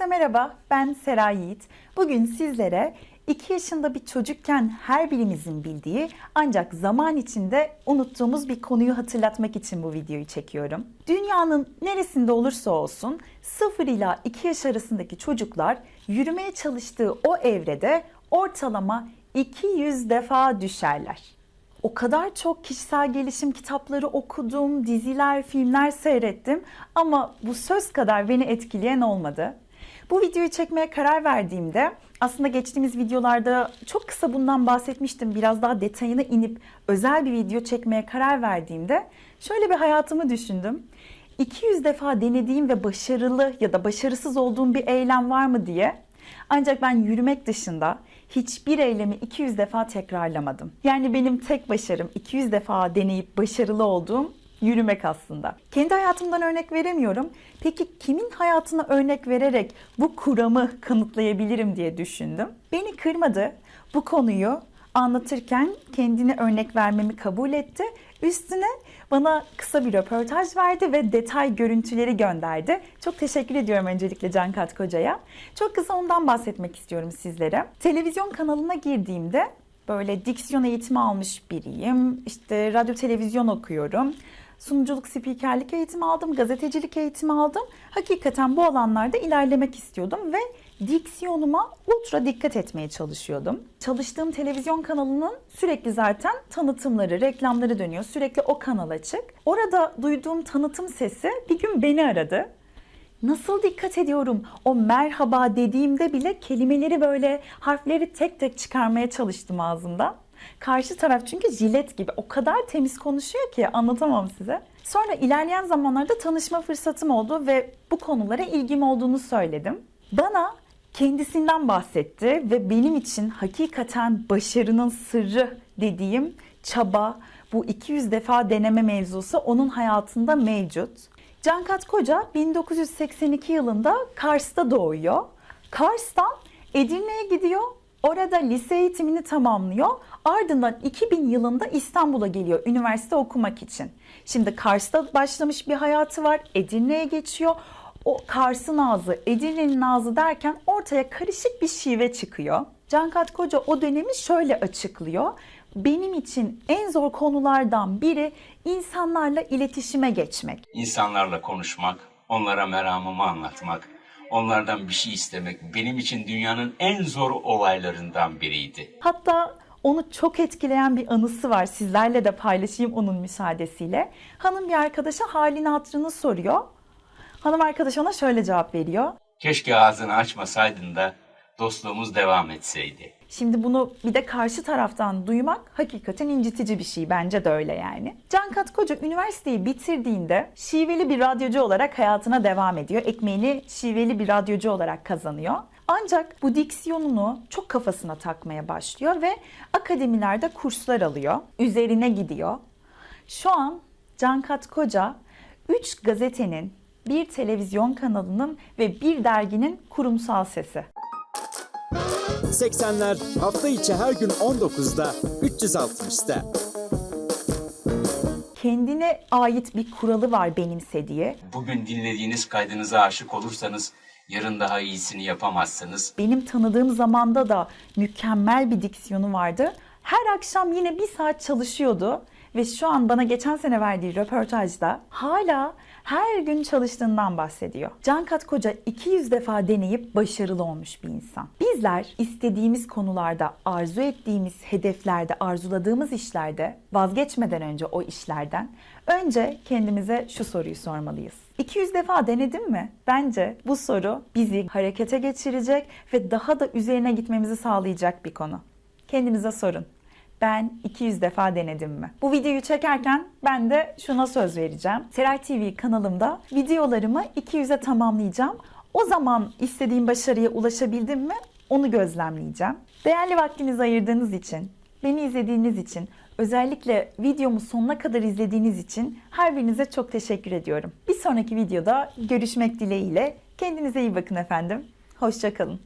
Herkese merhaba, ben Seray Yiğit. Bugün sizlere 2 yaşında bir çocukken her birimizin bildiği ancak zaman içinde unuttuğumuz bir konuyu hatırlatmak için bu videoyu çekiyorum. Dünyanın neresinde olursa olsun 0 ila 2 yaş arasındaki çocuklar yürümeye çalıştığı o evrede ortalama 200 defa düşerler. O kadar çok kişisel gelişim kitapları okudum, diziler, filmler seyrettim ama bu söz kadar beni etkileyen olmadı. Bu videoyu çekmeye karar verdiğimde aslında geçtiğimiz videolarda çok kısa bundan bahsetmiştim. Biraz daha detayına inip özel bir video çekmeye karar verdiğimde şöyle bir hayatımı düşündüm. 200 defa denediğim ve başarılı ya da başarısız olduğum bir eylem var mı diye. Ancak ben yürümek dışında hiçbir eylemi 200 defa tekrarlamadım. Yani benim tek başarım 200 defa deneyip başarılı olduğum yürümek aslında. Kendi hayatımdan örnek veremiyorum. Peki kimin hayatına örnek vererek bu kuramı kanıtlayabilirim diye düşündüm. Beni kırmadı. Bu konuyu anlatırken kendine örnek vermemi kabul etti. Üstüne bana kısa bir röportaj verdi ve detay görüntüleri gönderdi. Çok teşekkür ediyorum öncelikle Can Katkoca'ya. Çok kısa ondan bahsetmek istiyorum sizlere. Televizyon kanalına girdiğimde böyle diksiyon eğitimi almış biriyim. İşte radyo televizyon okuyorum. Sunuculuk, spikerlik eğitimi aldım, gazetecilik eğitimi aldım. Hakikaten bu alanlarda ilerlemek istiyordum ve diksiyonuma ultra dikkat etmeye çalışıyordum. Çalıştığım televizyon kanalının sürekli zaten tanıtımları, reklamları dönüyor. Sürekli o kanal açık. Orada duyduğum tanıtım sesi bir gün beni aradı. Nasıl dikkat ediyorum? O merhaba dediğimde bile kelimeleri böyle harfleri tek tek çıkarmaya çalıştım ağzımda. Karşı taraf çünkü jilet gibi o kadar temiz konuşuyor ki anlatamam size. Sonra ilerleyen zamanlarda tanışma fırsatım oldu ve bu konulara ilgim olduğunu söyledim. Bana kendisinden bahsetti ve benim için hakikaten başarının sırrı dediğim çaba, bu 200 defa deneme mevzusu onun hayatında mevcut. Cankat Koca 1982 yılında Kars'ta doğuyor. Kars'tan Edirne'ye gidiyor. Orada lise eğitimini tamamlıyor. Ardından 2000 yılında İstanbul'a geliyor üniversite okumak için. Şimdi Kars'ta başlamış bir hayatı var. Edirne'ye geçiyor. O Kars'ın ağzı, Edirne'nin ağzı derken ortaya karışık bir şive çıkıyor. Cankat Koca o dönemi şöyle açıklıyor. Benim için en zor konulardan biri insanlarla iletişime geçmek. İnsanlarla konuşmak, onlara meramımı anlatmak, onlardan bir şey istemek benim için dünyanın en zor olaylarından biriydi. Hatta onu çok etkileyen bir anısı var. Sizlerle de paylaşayım onun müsaadesiyle. Hanım bir arkadaşa halini hatırını soruyor. Hanım arkadaş ona şöyle cevap veriyor. Keşke ağzını açmasaydın da dostluğumuz devam etseydi. Şimdi bunu bir de karşı taraftan duymak hakikaten incitici bir şey. Bence de öyle yani. Cankat Koca üniversiteyi bitirdiğinde şiveli bir radyocu olarak hayatına devam ediyor. Ekmeğini şiveli bir radyocu olarak kazanıyor. Ancak bu diksiyonunu çok kafasına takmaya başlıyor ve akademilerde kurslar alıyor. Üzerine gidiyor. Şu an Cankat Koca 3 gazetenin, bir televizyon kanalının ve bir derginin kurumsal sesi. 80'ler hafta içi her gün 19'da 360'da. kendine ait bir kuralı var benimsediği. Bugün dinlediğiniz kaydınıza aşık olursanız yarın daha iyisini yapamazsınız. Benim tanıdığım zamanda da mükemmel bir diksiyonu vardı. Her akşam yine bir saat çalışıyordu ve şu an bana geçen sene verdiği röportajda hala her gün çalıştığından bahsediyor. Cankat Koca 200 defa deneyip başarılı olmuş bir insan. Bizler istediğimiz konularda, arzu ettiğimiz hedeflerde, arzuladığımız işlerde vazgeçmeden önce o işlerden önce kendimize şu soruyu sormalıyız. 200 defa denedim mi? Bence bu soru bizi harekete geçirecek ve daha da üzerine gitmemizi sağlayacak bir konu. Kendinize sorun. Ben 200 defa denedim mi? Bu videoyu çekerken ben de şuna söz vereceğim. Seray TV kanalımda videolarımı 200'e tamamlayacağım. O zaman istediğim başarıya ulaşabildim mi? Onu gözlemleyeceğim. Değerli vaktinizi ayırdığınız için, beni izlediğiniz için, özellikle videomu sonuna kadar izlediğiniz için her birinize çok teşekkür ediyorum. Bir sonraki videoda görüşmek dileğiyle. Kendinize iyi bakın efendim. Hoşçakalın.